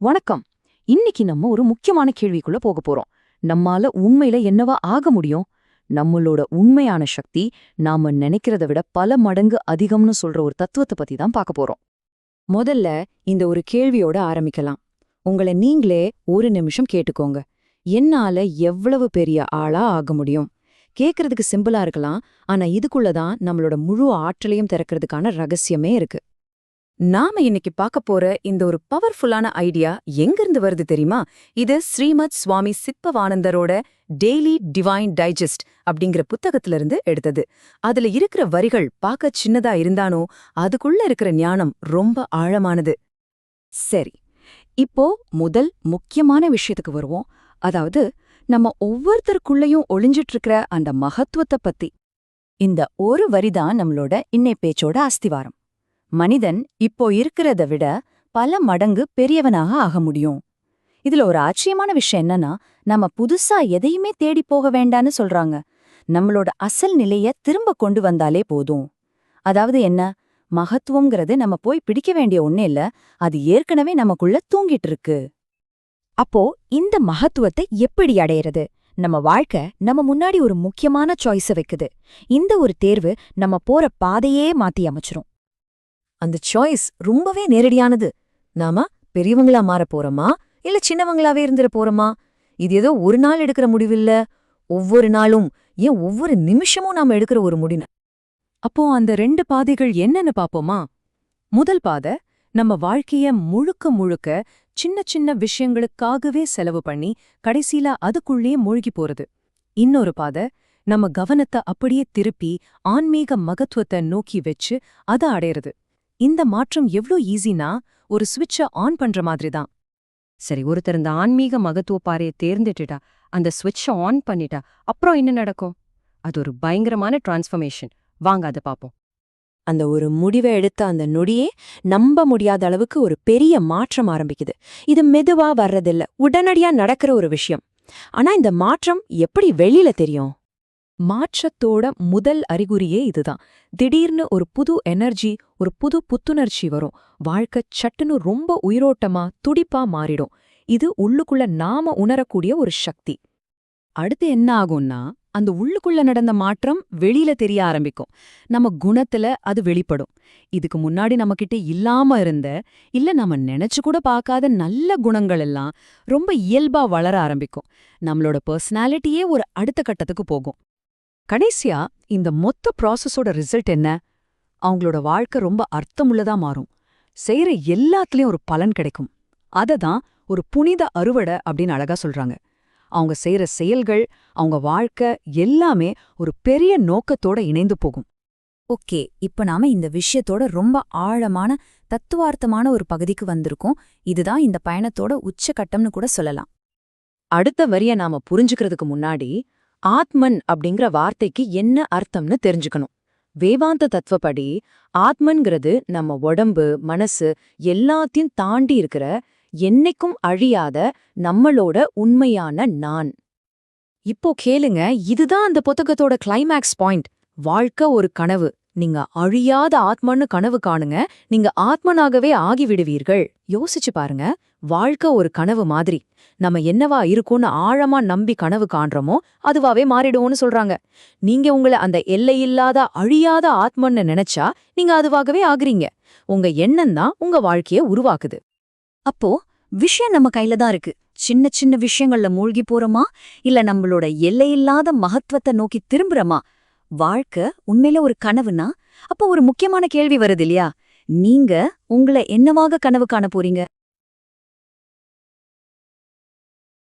வணக்கம். இன்னைக்கு நம்ம ஒரு முக்கியமான கேள்விக்குள்ள போக போறோம். நம்மால உண்மையில என்னவா ஆக முடியும்? நம்மளோட உண்மையான சக்தி நாம நினைக்கிறத விட பல மடங்கு அதிகம்னு சொல்ற ஒரு தத்துவத்தை பத்தி தான் பார்க்க போறோம். முதல்ல இந்த ஒரு கேள்வியோட ஆரம்பிக்கலாம். உங்களை நீங்களே ஒரு நிமிஷம் கேட்டுக்கோங்க. என்னால எவ்வளவு பெரிய ஆளா ஆக முடியும்? கேக்குறதுக்கு சிம்பிளா இருக்கலாம். ஆனா இதுக்குள்ள தான் நம்மளோட முழு ஆற்றலையும் திறக்கிறதுக்கான ரகசியமே இருக்கு. நாம இன்னைக்கு பார்க்க போற இந்த ஒரு பவர்ஃபுல்லான ஐடியா எங்கிருந்து வருது தெரியுமா? இது ஸ்ரீமத் சுவாமி சித்பவானந்தரோட டெய்லி டிவைன் டைஜஸ்ட் அப்படிங்கிற புத்தகத்துல இருந்து எடுத்தது. அதுல இருக்கிற வரிகள் பார்க்க சின்னதா இருந்தானோ அதுக்குள்ள இருக்கிற ஞானம் ரொம்ப ஆழமானது. சரி இப்போ முதல் முக்கியமான விஷயத்துக்கு வருவோம். அதாவது நம்ம ஒவ்வொருத்தருக்குள்ளயும் ஒளிஞ்சிட்டு இருக்கிற அந்த மகத்துவத்தை பத்தி. இந்த ஒரு வரிதான் நம்மளோட இன்னை பேச்சோட அஸ்திவாரம். மனிதன் இப்போ இருக்கிறத விட பல மடங்கு பெரியவனாக ஆக முடியும். இதுல ஒரு ஆச்சரியமான விஷயம் என்னன்னா நம்ம புதுசா எதையுமே தேடி போக வேண்டான்னு சொல்றாங்க. நம்மளோட அசல் நிலைய திரும்ப கொண்டு வந்தாலே போதும். அதாவது என்ன? மகத்துவங்கிறது நம்ம போய் பிடிக்க வேண்டிய ஒண்ணு இல்ல அது ஏற்கனவே நமக்குள்ள தூங்கிட்டு இருக்கு. அப்போ இந்த மகத்துவத்தை எப்படி அடையிறது? நம்ம வாழ்க்கை நம்ம முன்னாடி ஒரு முக்கியமான சாய்ஸ வைக்குது. இந்த ஒரு தேர்வு நம்ம போற பாதையே மாத்தி அமைச்சிரும். அந்த சாய்ஸ் ரொம்பவே நேரடியானது. நாம பெரியவங்களா மாற போறோமா? இல்ல சின்னவங்களாவே இருந்துட போறோமா? இது ஏதோ ஒரு நாள் எடுக்கிற முடிவில்ல. ஒவ்வொரு நாளும் ஏன் ஒவ்வொரு நிமிஷமும் நாம எடுக்கிற ஒரு முடிவு. அப்போ அந்த ரெண்டு பாதைகள் என்னன்னு பாப்போமா? முதல் பாதை நம்ம வாழ்க்கைய முழுக்க முழுக்க சின்ன சின்ன விஷயங்களுக்காகவே செலவு பண்ணி கடைசியில அதுக்குள்ளேயே மூழ்கி போறது. இன்னொரு பாதை நம்ம கவனத்தை அப்படியே திருப்பி ஆன்மீக மகத்துவத்தை நோக்கி வச்சு அத அடையிறது. இந்த மாற்றம் எவ்ளோ ஈஸினா ஒரு சுவிட்சை ஆன் பண்ற மாதிரி தான் சரி ஒருத்தர் இந்த ஆன்மீக மகத்துவ பாறையை தேர்ந்துட்டுட்டா அந்த சுவிட்சை ஆன் பண்ணிட்டா அப்புறம் என்ன நடக்கும்? அது ஒரு பயங்கரமான டிரான்ஸ்ஃபர்மேஷன் வாங்க அதை பார்ப்போம் அந்த ஒரு முடிவை எடுத்த அந்த நொடியே நம்ப முடியாத அளவுக்கு ஒரு பெரிய மாற்றம் ஆரம்பிக்குது. இது மெதுவா வர்றதில்ல உடனடியா நடக்கிற ஒரு விஷயம். ஆனா இந்த மாற்றம் எப்படி வெளியில தெரியும்? மாற்றத்தோட முதல் அறிகுறியே இதுதான். திடீர்னு ஒரு புது எனர்ஜி ஒரு புது புத்துணர்ச்சி வரும். வாழ்க்கை சட்டுன்னு ரொம்ப உயிரோட்டமா துடிப்பா மாறிடும். இது உள்ளுக்குள்ள நாம உணரக்கூடிய ஒரு சக்தி. அடுத்து என்ன ஆகும்னா அந்த உள்ளுக்குள்ள நடந்த மாற்றம் வெளியில தெரிய ஆரம்பிக்கும். நம்ம குணத்துல அது வெளிப்படும். இதுக்கு முன்னாடி நம்மகிட்ட இல்லாம இருந்த இல்ல நம்ம நினைச்சு கூட பார்க்காத நல்ல குணங்கள் எல்லாம் ரொம்ப இயல்பா வளர ஆரம்பிக்கும். நம்மளோட பர்சனாலிட்டியே ஒரு அடுத்த கட்டத்துக்கு போகும். கடைசியா இந்த மொத்த ப்ராசஸோட ரிசல்ட் என்ன? அவங்களோட வாழ்க்கை ரொம்ப அர்த்தமுள்ளதா மாறும். செய்யற எல்லாத்துலயும் ஒரு பலன் கிடைக்கும். அததான் ஒரு புனித அறுவடை அப்படின்னு அழகா சொல்றாங்க. அவங்க செய்யற செயல்கள் அவங்க வாழ்க்கை எல்லாமே ஒரு பெரிய நோக்கத்தோட இணைந்து போகும். ஓகே இப்ப நாம இந்த விஷயத்தோட ரொம்ப ஆழமான தத்துவார்த்தமான ஒரு பகுதிக்கு வந்திருக்கோம். இதுதான் இந்த பயணத்தோட உச்சகட்டம்னு கூட சொல்லலாம். அடுத்த வரிய நாம புரிஞ்சுக்கிறதுக்கு முன்னாடி ஆத்மன் அப்படிங்கிற வார்த்தைக்கு என்ன அர்த்தம்னு தெரிஞ்சுக்கணும். வேதாந்த தத்துவப்படி ஆத்மன்கிறது நம்ம உடம்பு மனசு எல்லாத்தையும் தாண்டி இருக்கிற என்னைக்கும் அழியாத நம்மளோட உண்மையான நான். இப்போ கேளுங்க இதுதான் அந்த புத்தகத்தோட கிளைமேக்ஸ் பாயிண்ட் வாழ்க்கை ஒரு கனவு. நீங்க அழியாத ஆத்மன்னு கனவு காணுங்க. நீங்க ஆத்மனாகவே ஆகிவிடுவீர்கள். யோசிச்சு பாருங்க. வாழ்க்கை ஒரு கனவு மாதிரி. நம்ம என்னவா இருக்கும்னு ஆழமா நம்பி கனவு காண்றோமோ அதுவாவே மாறிடுவோம்னு சொல்றாங்க. நீங்க உங்களை அந்த எல்லையில்லாத அழியாத ஆத்மன்னு நினைச்சா நீங்க அதுவாகவே ஆகுறீங்க. உங்க எண்ணம் தான் உங்க வாழ்க்கைய உருவாக்குது. அப்போ விஷயம் நம்ம கையில தான் இருக்கு. சின்ன சின்ன விஷயங்கள்ல மூழ்கி போறோமா? இல்ல நம்மளோட எல்லையில்லாத மகத்துவத்தை நோக்கி திரும்புறோமா? வாழ்க்கை உண்மையில ஒரு கனவுனா? அப்போ ஒரு முக்கியமான கேள்வி வருது இல்லையா? நீங்க உங்களை என்னவாக கனவு காண போறீங்க?